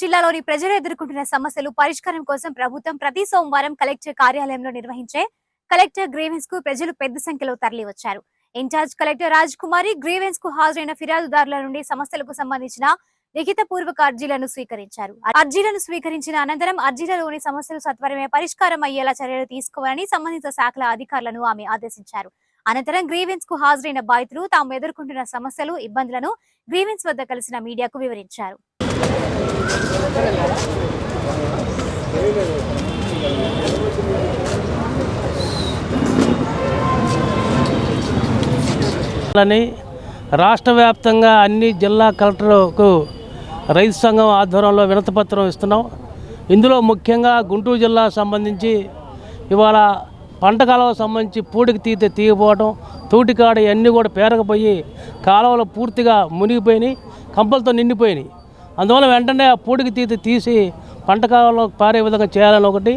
జిల్లాలోని ప్రజలు ఎదుర్కొంటున్న సమస్యలు పరిష్కారం కోసం ప్రభుత్వం ప్రతి సోమవారం కలెక్టర్ కార్యాలయంలో నిర్వహించే కలెక్టర్ గ్రీవెన్స్కు ప్రజలు పెద్ద సంఖ్యలో తరలివచ్చారు. ఇన్ఛార్జ్ కలెక్టర్ రాజ్ కుమారి గ్రీవెన్స్కు హాజరైన ఫిర్యాదుదారుల నుండి సమస్యలకు సంబంధించిన లిఖిత పూర్వక అర్జీలను స్వీకరించారు. అర్జీలను స్వీకరించిన అనంతరం అర్జీలలోని సమస్యలు సత్వరమే పరిష్కారం అయ్యేలా చర్యలు తీసుకోవాలని సంబంధిత శాఖల అధికారులను ఆమె ఆదేశించారు. అనంతరం గ్రీవెన్స్కు హాజరైన బాధితులు తాము ఎదుర్కొంటున్న సమస్యలు ఇబ్బందులను గ్రీవెన్స్ వద్ద కలిసిన మీడియాకు వివరించారు. అని రాష్ట్ర వ్యాప్తంగా అన్ని జిల్లా కలెక్టర్కు రైతు సంఘం ఆధ్వర్యంలో వినతపత్రం ఇస్తున్నాం. ఇందులో ముఖ్యంగా గుంటూరు జిల్లా సంబంధించి ఇవాళ పంట కాలువకు సంబంధించి పూడికి తీతే తీగిపోవడం తూటికాడ ఇవన్నీ కూడా పేరకపోయి కాలువలు పూర్తిగా మునిగిపోయినాయి కంపలతో నిండిపోయినాయి. అందువల్ల వెంటనే ఆ పూడికి తీత తీసి పంట కాలంలో పారే విధంగా చేయాలని ఒకటి.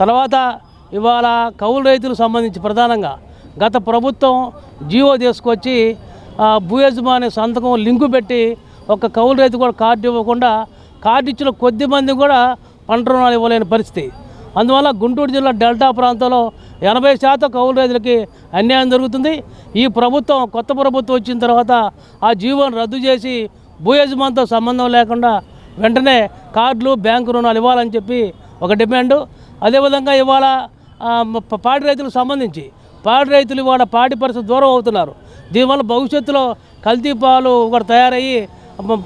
తర్వాత ఇవాళ కౌలు రైతులకు సంబంధించి ప్రధానంగా గత ప్రభుత్వం జీవో తీసుకొచ్చి భూ యజమాని సంతకం లింకు పెట్టి ఒక కౌలు రైతు కూడా కార్డు ఇవ్వకుండా కార్డు ఇచ్చిన కొద్ది మంది కూడా పంట రుణాలు ఇవ్వలేని పరిస్థితి. అందువల్ల గుంటూరు జిల్లా డెల్టా ప్రాంతంలో ఎనభై శాతం కౌలు రైతులకి అన్యాయం జరుగుతుంది. ఈ ప్రభుత్వం కొత్త ప్రభుత్వం వచ్చిన తర్వాత ఆ జీవోను రద్దు చేసి భూ యజమానితో సంబంధం లేకుండా వెంటనే కార్డులు బ్యాంకు రుణాలు ఇవ్వాలని చెప్పి ఒక డిమాండు. అదేవిధంగా ఇవాళ పాడి రైతులకు సంబంధించి పాడి రైతులు ఇవాళ పాడి పరిస్థితి దూరం అవుతున్నారు. దీనివల్ల భవిష్యత్తులో కల్తీ పాలు కూడా తయారయ్యి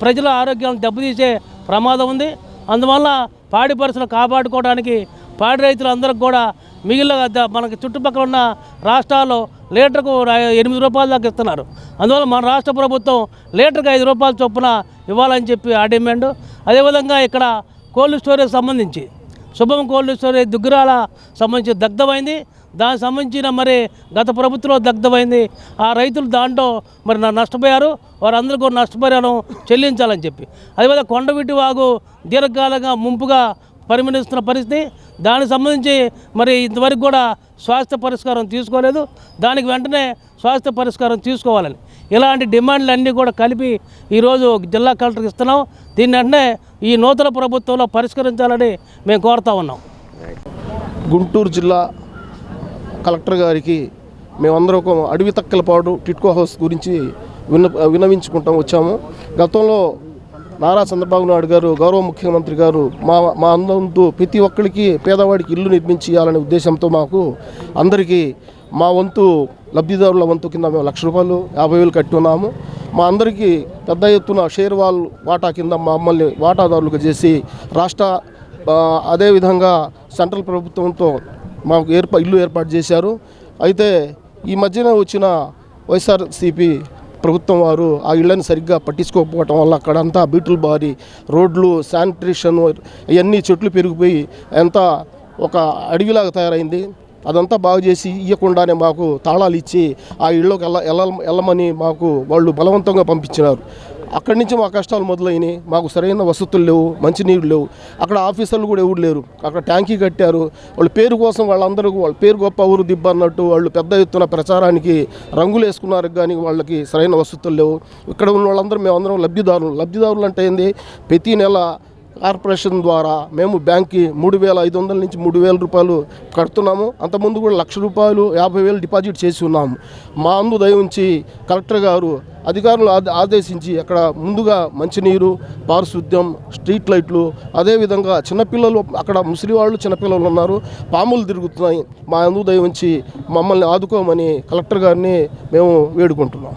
ప్రజల ఆరోగ్యాలను దెబ్బతీసే ప్రమాదం ఉంది. అందువల్ల పాడి పరిస్థితులు కాపాడుకోవడానికి పాడి రైతులందరికీ కూడా మిగిలిన మనకి చుట్టుపక్కల ఉన్న రాష్ట్రాల్లో లీటర్కు ఎనిమిది రూపాయల దాకా ఇస్తున్నారు. అందువల్ల మన రాష్ట్ర ప్రభుత్వం లీటర్కి ఐదు రూపాయల చొప్పున ఇవ్వాలని చెప్పి ఆ డిమాండ్. అదేవిధంగా ఇక్కడ కోల్డ్ స్టోరేజ్ సంబంధించి శుభం కోల్డ్ స్టోరేజ్ దుగ్గురాల సంబంధించి దగ్ధమైంది. దానికి సంబంధించిన మరి గత ప్రభుత్వంలో దగ్ధమైంది. ఆ రైతులు దాంట్లో మరి నా నష్టపోయారు. వారందరూ కూడా నష్టపరిహారం చెల్లించాలని చెప్పి. అదేవిధంగా కొండవీటి వాగు దీర్ఘకాలంగా ముంపుగా పరిగణిస్తున్న పరిస్థితి. దానికి సంబంధించి మరి ఇంతవరకు కూడా స్వాస్థ్య పరిష్కారం తీసుకోలేదు. దానికి వెంటనే స్వాస్థ్య పరిష్కారం తీసుకోవాలని. ఇలాంటి డిమాండ్లు అన్నీ కూడా కలిపి ఈరోజు జిల్లా కలెక్టర్కి ఇస్తున్నాం. దీన్ని వెంటనే ఈ నూతన ప్రభుత్వంలో పరిష్కరించాలని మేము కోరుతా ఉన్నాం. గుంటూరు జిల్లా కలెక్టర్ గారికి మేమందరం ఒక అడవి తక్కలపాడు టిట్కో హౌస్ గురించి విన్న విన్నవించుకుంటాం వచ్చాము. గతంలో నారా చంద్రబాబు నాయుడు గారు గౌరవ ముఖ్యమంత్రి గారు మా మా అందరూ ప్రతి ఒక్కరికి పేదవాడికి ఇల్లు నిర్మించి ఇవ్వాలనే ఉద్దేశంతో మాకు అందరికీ మా వంతు లబ్ధిదారుల వంతు కింద మేము లక్ష రూపాయలు యాభై వేలు కట్టి ఉన్నాము. మా అందరికీ పెద్ద ఎత్తున షేర్ వాల్ వాటా కింద మమ్మల్ని వాటాదారులుగా చేసి రాష్ట్ర అదేవిధంగా సెంట్రల్ ప్రభుత్వంతో మాకు ఏర్పా ఇల్లు ఏర్పాటు చేశారు. అయితే ఈ మధ్యన వచ్చిన వైఎస్ఆర్సిపి ప్రభుత్వం వారు ఆ ఇళ్ళని సరిగ్గా పట్టించుకోకపోవటం వల్ల అక్కడంతా బీటులు బారి రోడ్లు శానిటేషన్ ఇవన్నీ చెట్లు పెరిగిపోయి ఎంత ఒక అడవిలాగా తయారైంది. అదంతా బాగు చేసి ఇవ్వకుండానే మాకు తాళాలు ఇచ్చి ఆ ఇళ్ళకి వెళ్ళ వెళ్ళమని మాకు వాళ్ళు బలవంతంగా పంపించినారు. అక్కడి నుంచి మా కష్టాలు మొదలైనవి మాకు సరైన వసతులు లేవు మంచినీళ్ళు లేవు. అక్కడ ఆఫీసర్లు కూడా ఎవరు లేరు. అక్కడ ట్యాంకీ కట్టారు. వాళ్ళ పేరు కోసం వాళ్ళందరూ వాళ్ళ పేరు గొప్ప ఊరు దిబ్బ అన్నట్టు వాళ్ళు పెద్ద ఎత్తున ప్రచారానికి రంగులు వేసుకున్నారు. కానీ వాళ్ళకి సరైన వసతులు లేవు. ఇక్కడ ఉన్న వాళ్ళందరూ మేమందరం లబ్ధిదారులు. లబ్ధిదారులు అంటే ఏంది? ప్రతి నెల కార్పొరేషన్ ద్వారా మేము బ్యాంక్కి మూడు వేల ఐదు వందల నుంచి మూడు వేల రూపాయలు కడుతున్నాము. అంతకుముందు కూడా లక్ష రూపాయలు యాభై వేలు డిపాజిట్ చేసి ఉన్నాము. మా అందు దయ ఉంచి కలెక్టర్ గారు అధికారులు ఆదేశించి అక్కడ ముందుగా మంచినీరు పారిశుద్ధ్యం స్ట్రీట్ లైట్లు అదేవిధంగా చిన్నపిల్లలు అక్కడ ముసలి వాళ్ళు చిన్నపిల్లలు ఉన్నారు. పాములు తిరుగుతున్నాయి. మా అందు దయ ఉంచి మమ్మల్ని ఆదుకోమని కలెక్టర్ గారిని మేము వేడుకుంటున్నాం.